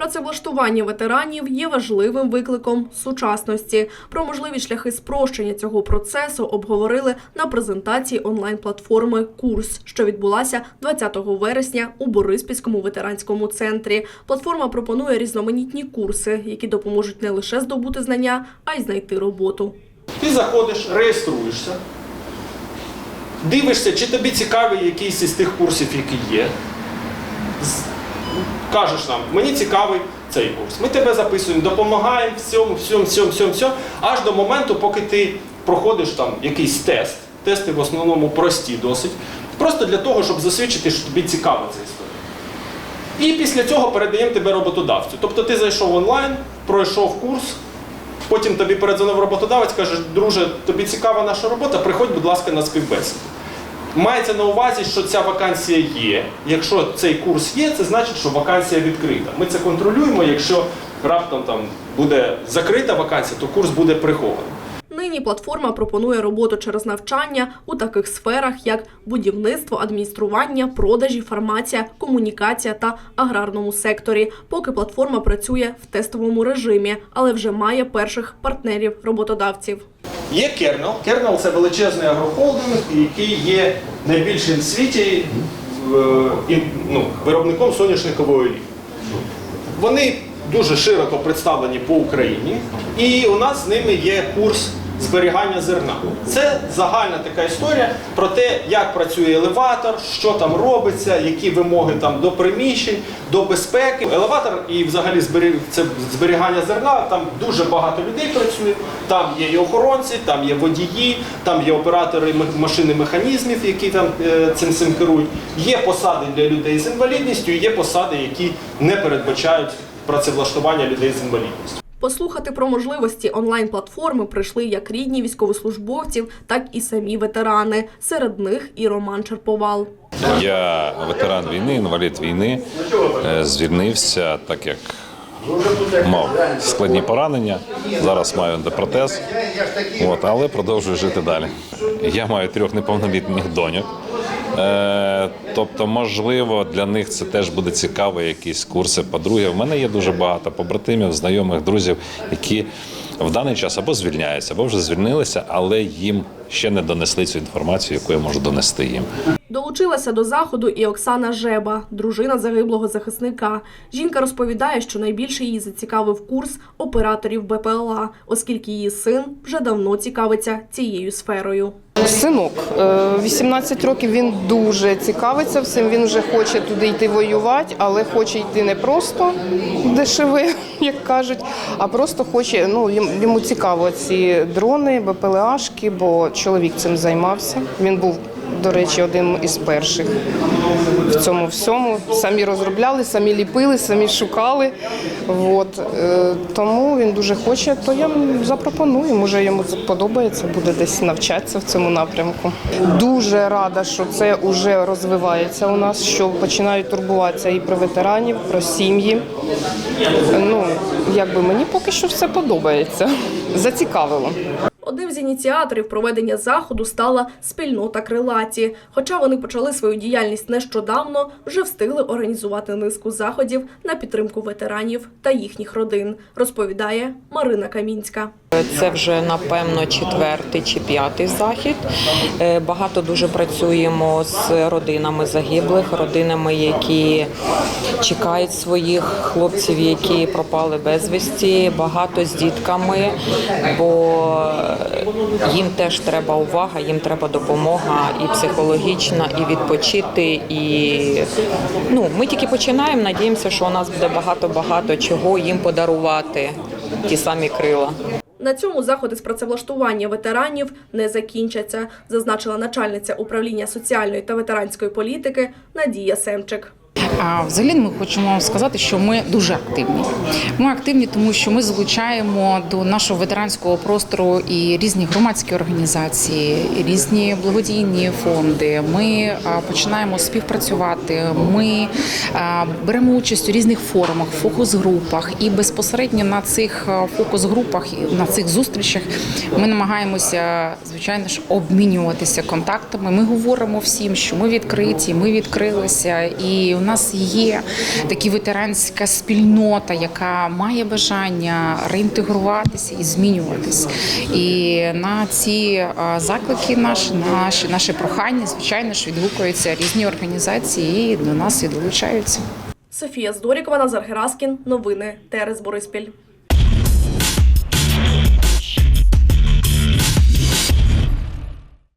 Працевлаштування ветеранів є важливим викликом сучасності. Про можливі шляхи спрощення цього процесу обговорили на презентації онлайн-платформи Курс, що відбулася 20 вересня у Бориспільському ветеранському центрі. Платформа пропонує різноманітні курси, які допоможуть не лише здобути знання, а й знайти роботу. Ти заходиш, реєструєшся, дивишся, чи тобі цікавий якийсь із тих курсів, які є. Кажеш нам, мені цікавий цей курс. Ми тебе записуємо, допомагаємо всьому, всьому, всьому, всьому, всьому, аж до моменту, поки ти проходиш там якийсь тест. Тести в основному прості досить. Просто для того, щоб засвідчити, що тобі цікава ця історія. І після цього передаємо тебе роботодавцю. Тобто ти зайшов онлайн, пройшов курс, Потім тобі передзвонив роботодавець, каже, друже, тобі цікава наша робота, приходь, будь ласка, на співбесіду. Мається на увазі, що ця вакансія є. Якщо цей курс є, це значить, що вакансія відкрита. Ми це контролюємо. Якщо раптом там буде закрита вакансія, то курс буде прихований. Нині платформа пропонує роботу через навчання у таких сферах, як будівництво, адміністрування, продажі, фармація, комунікація та аграрному секторі. Поки платформа працює в тестовому режимі, але вже має перших партнерів роботодавців. Є Kernel. Kernel – це величезний агрохолдинг, який є найбільшим в світі е, ну, виробником соняшникової олії. Вони дуже широко представлені по Україні, і у нас з ними є курс зберігання зерна. Це загальна така історія про те, як працює елеватор, що там робиться, які вимоги там до приміщень, до безпеки. Елеватор і взагалі це зберігання зерна. Там дуже багато людей працює. Там є і охоронці, там є водії, там є оператори машини механізмів, які там е, цим цим керують. Є посади для людей з інвалідністю, є посади, які не передбачають працевлаштування людей з інвалідністю. Послухати про можливості онлайн-платформи прийшли як рідні військовослужбовців, так і самі ветерани. Серед них і Роман Черповал. Я ветеран війни, інвалід війни, е, звільнився, так як мав складні поранення. Зараз маю ендопротез, от, але продовжую жити далі. Я маю трьох неповнолітніх доньок. Е, тобто, можливо, для них це теж буде цікаво, якісь курси. По-друге, в мене є дуже багато побратимів, знайомих, друзів, які в даний час або звільняються, або вже звільнилися, але їм ще не донесли цю інформацію, яку я можу донести їм. Долучилася до заходу і Оксана Жеба, дружина загиблого захисника. Жінка розповідає, що найбільше її зацікавив курс операторів БПЛА, оскільки її син вже давно цікавиться цією сферою. Синок, е, 18 років він дуже цікавиться всім. Він вже хоче туди йти воювати, але хоче йти не просто дешеве, як кажуть, а просто хоче. Ну йому цікаво ці дрони, БПЛАшки, бо чоловік цим займався. Він був, до речі, одним із перших в цьому всьому. Самі розробляли, самі ліпили, самі шукали. От. е, Тому він дуже хоче, то я запропоную. Може йому подобається, буде десь навчатися в цьому напрямку. Дуже рада, що це вже розвивається у нас, що починають турбуватися і про ветеранів, про сім'ї. Ну, якби мені поки що все подобається. Зацікавило. Одним з ініціаторів проведення заходу стала спільнота крилаті. Хоча вони почали свою діяльність нещодавно, вже встигли організувати низку заходів на підтримку ветеранів та їхніх родин, розповідає Марина Камінська. Це вже напевно четвертий чи п'ятий захід. Е, Багато дуже працюємо з родинами загиблих, родинами, які чекають своїх хлопців, які пропали безвісті. Багато з дітками, бо їм теж треба увага, їм треба допомога і психологічна, і відпочити. І ну, ми тільки починаємо. Надіємося, що у нас буде багато-багато чого їм подарувати. Ті самі крила. На цьому заходи з працевлаштування ветеранів не закінчаться, зазначила начальниця управління соціальної та ветеранської політики Надія Семчик. А взагалі ми хочемо вам сказати, що ми дуже активні. Ми активні, тому що ми залучаємо до нашого ветеранського простору і різні громадські організації, і різні благодійні фонди. Ми починаємо співпрацювати. Ми беремо участь у різних форумах, фокус-групах, і безпосередньо на цих фокус-групах на цих зустрічах ми намагаємося, звичайно ж, обмінюватися контактами. Ми говоримо всім, що ми відкриті, ми відкрилися, і у нас є такі ветеранська спільнота, яка має бажання реінтегруватися і змінюватись. І на ці заклики наші, наші, наші прохання, звичайно ж, відгукуються різні організації і до нас і долучаються. Софія Здорікова, Назар Гераскін. Новини ТРС Бориспіль.